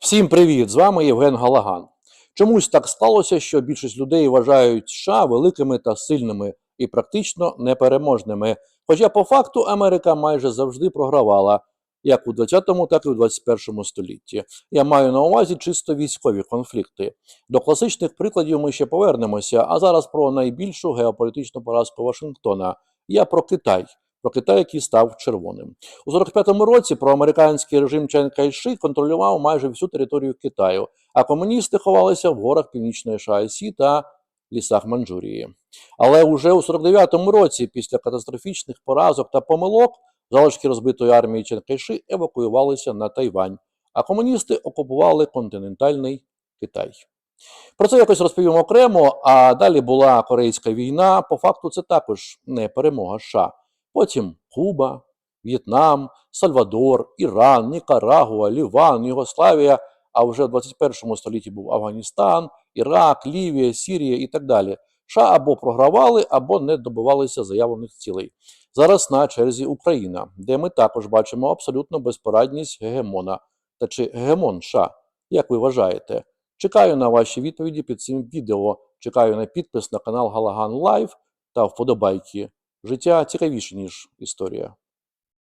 Всім привіт! З вами Євген Галаган. Чомусь так сталося, що більшість людей вважають США великими та сильними і практично непереможними. Хоча по факту Америка майже завжди програвала, як у 20-му, так і у 21 столітті. Я маю на увазі чисто військові конфлікти. До класичних прикладів ми ще повернемося, а зараз про найбільшу геополітичну поразку Вашингтона. Я про Китай. Про Китай, який став червоним. У 45-му році проамериканський режим Чен Кайши контролював майже всю територію Китаю, а комуністи ховалися в горах північної Шаосі та лісах Манчжурії. Але уже у 49-му році, після катастрофічних поразок та помилок, залишки розбитої армії Чен Кайши евакуювалися на Тайвань, а комуністи окупували континентальний Китай. Про це якось розповім окремо. А далі була Корейська війна. По факту, це також не перемога США. Потім Куба, В'єтнам, Сальвадор, Іран, Нікарагуа, Ліван, Югославія. А вже в 21 столітті був Афганістан, Ірак, Лівія, Сірія і так далі. США або програвали, або не добивалися заявлених цілей. Зараз на черзі Україна, де ми також бачимо абсолютно безпорадність гегемона. Та чи гегемон США? Як ви вважаєте? Чекаю на ваші відповіді під цим відео. Чекаю на підпис на канал Галаган Лайв та вподобайки. Життя цікавіше, ніж історія.